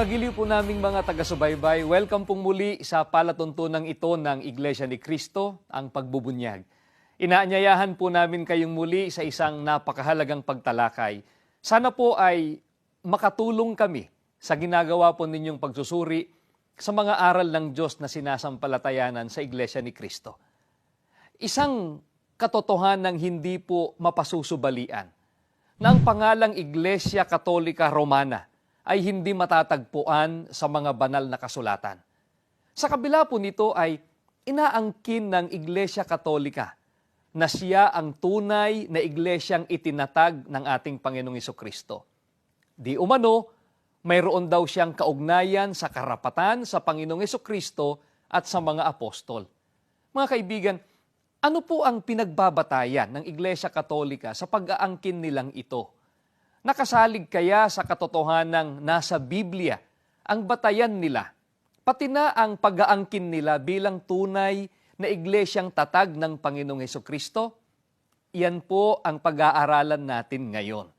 kayo po naming mga taga-subaybay. Welcome pong muli sa palatuntunang ito ng Iglesia ni Cristo, ang pagbubunyag. Inaanyayahan po namin kayong muli sa isang napakahalagang pagtalakay. Sana po ay makatulong kami sa ginagawa po ninyong pagsusuri sa mga aral ng Diyos na sinasampalatayanan sa Iglesia ni Cristo. Isang katotohanan hindi po mapasusubalian na ang pangalang Iglesia Katolika Romana ay hindi matatagpuan sa mga banal na kasulatan. Sa kabila po nito ay inaangkin ng Iglesia Katolika na siya ang tunay na iglesyang itinatag ng ating Panginoong Kristo. Di umano, mayroon daw siyang kaugnayan sa karapatan sa Panginoong Kristo at sa mga apostol. Mga kaibigan, ano po ang pinagbabatayan ng Iglesia Katolika sa pag-aangkin nilang ito? Nakasalig kaya sa katotohanang nasa Biblia ang batayan nila, pati na ang pag-aangkin nila bilang tunay na iglesyang tatag ng Panginoong Heso Kristo? Yan po ang pag-aaralan natin ngayon.